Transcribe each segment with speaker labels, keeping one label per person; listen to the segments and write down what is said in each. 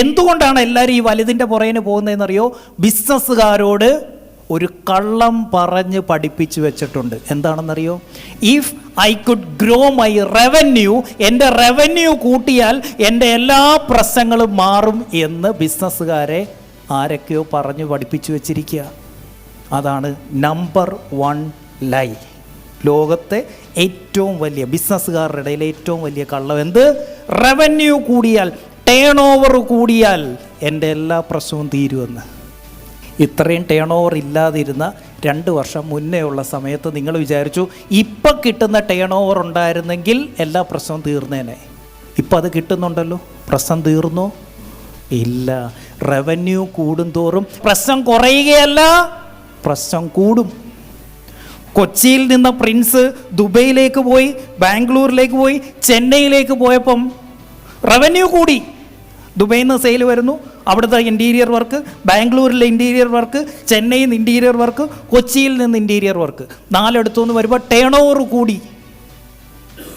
Speaker 1: എന്തുകൊണ്ടാണ് എല്ലാവരും ഈ വലുതിന്റെ പുറകിന് പോകുന്നതെന്നറിയോ? ബിസിനസ്സുകാരോട് ഒരു കള്ളം പറഞ്ഞ് പഠിപ്പിച്ചു വെച്ചിട്ടുണ്ട്. എന്താണെന്നറിയോ? If I could grow my revenue എന്റെ റവന്യൂ കൂട്ടിയാൽ എന്റെ എല്ലാ പ്രശ്നങ്ങളും മാറും എന്ന് ബിസിനസ്സുകാരെ ആരൊക്കെയോ പറഞ്ഞ് പഠിപ്പിച്ചു വെച്ചിരിക്കുക. അതാണ് നമ്പർ വൺ ലൈ ലോകത്തെ ഏറ്റവും വലിയ ബിസിനസ്സുകാരുടെ ഇടയിലെ ഏറ്റവും വലിയ കള്ളം എന്ത്? റവന്യൂ കൂടിയാൽ ടേൺ ഓവർ കൂടിയാൽ എന്റെ എല്ലാ പ്രശ്നവും തീരുമെന്ന്. ഇത്രയും ടേൺ ഓവർ ഇല്ലാതിരുന്ന രണ്ട് വർഷം മുന്നേ ഉള്ള സമയത്ത് നിങ്ങൾ വിചാരിച്ചു ഇപ്പം കിട്ടുന്ന ടേൺ ഓവർ ഉണ്ടായിരുന്നെങ്കിൽ എല്ലാ പ്രശ്നവും തീർന്നേനെ. ഇപ്പം അത് കിട്ടുന്നുണ്ടല്ലോ? പ്രശ്നം തീർന്നോ? ഇല്ല. റവന്യൂ കൂടുന്തോറും പ്രശ്നം കുറയുകയല്ല പ്രശ്നം കൂടും. കൊച്ചിയിൽ നിന്ന് പ്രിൻസ് ദുബൈയിലേക്ക് പോയി ബാംഗ്ലൂരിലേക്ക് പോയി ചെന്നൈയിലേക്ക് പോയപ്പം റവന്യൂ കൂടി. ദുബൈയിൽ നിന്ന് സെയിൽ വരുന്നു. അവിടുത്തെ ഇന്റീരിയർ വർക്ക് ബാംഗ്ലൂരിലെ ഇന്റീരിയർ വർക്ക് ചെന്നൈയിൽ നിന്ന് ഇന്റീരിയർ വർക്ക് കൊച്ചിയിൽ നിന്ന് ഇന്റീരിയർ വർക്ക് നാലെടുത്തു നിന്ന് വരുമ്പോൾ ടേൺ ഓവർ കൂടി.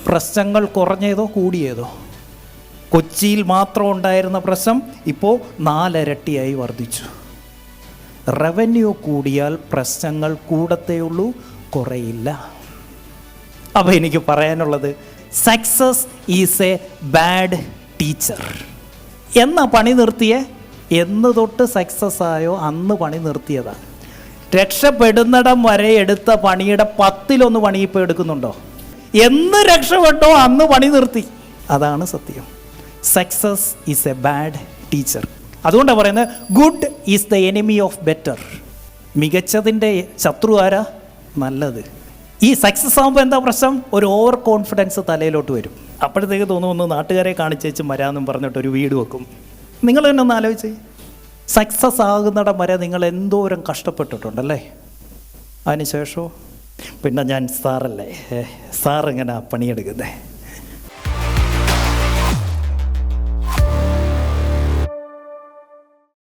Speaker 1: പ്രശ്നങ്ങൾ കുറഞ്ഞതോ കൂടിയതോ? കൊച്ചിയിൽ മാത്രം ഉണ്ടായിരുന്ന പ്രശ്നം ഇപ്പോൾ നാലരട്ടിയായി വർദ്ധിച്ചു. റവന്യൂ കൂടിയാൽ പ്രശ്നങ്ങൾ കൂടത്തേയുള്ളൂ കുറയില്ല. അപ്പോൾ എനിക്ക് പറയാനുള്ളത് success is a bad teacher എന്നാ പണി നിർത്തിയേ? എന്ന് തൊട്ട് സക്സസ് ആയോ? അന്ന് പണി നിർത്തിയതാണ് രക്ഷപ്പെടുന്നിടം വരെ എടുത്ത പണിയുടെ പത്തിലൊന്ന് പണി ഇപ്പോൾ എടുക്കുന്നുണ്ടോ? എന്ന് രക്ഷപ്പെട്ടോ? അന്ന് പണി നിർത്തി. അതാണ് സത്യം. Success is a bad teacher അതുകൊണ്ടാണ് പറയുന്നത് good is the enemy of better മികച്ചതിന്റെ ശത്രു ആരാ? നല്ലത്. ഈ സക്സസ് ആകുമ്പോൾ എന്താ പ്രശ്നം? ഒരു ഓവർ കോൺഫിഡൻസ് തലയിലോട്ട് വരും. അപ്പോഴത്തേക്ക് തോന്നുമെന്ന് നാട്ടുകാരെ കാണിച്ചേച്ച് വരാമെന്നും പറഞ്ഞിട്ട് ഒരു വീട് വെക്കും. നിങ്ങൾ തന്നെ ഒന്ന് ആലോചിച്ച്. സക്സസ് ആകുന്നിടം വരെ നിങ്ങൾ എന്തോരം കഷ്ടപ്പെട്ടിട്ടുണ്ടല്ലേ? അതിനുശേഷമോ പിന്നെ ഞാൻ സാറല്ലേ? സാറിങ്ങനെ പണിയെടുക്കുന്നത്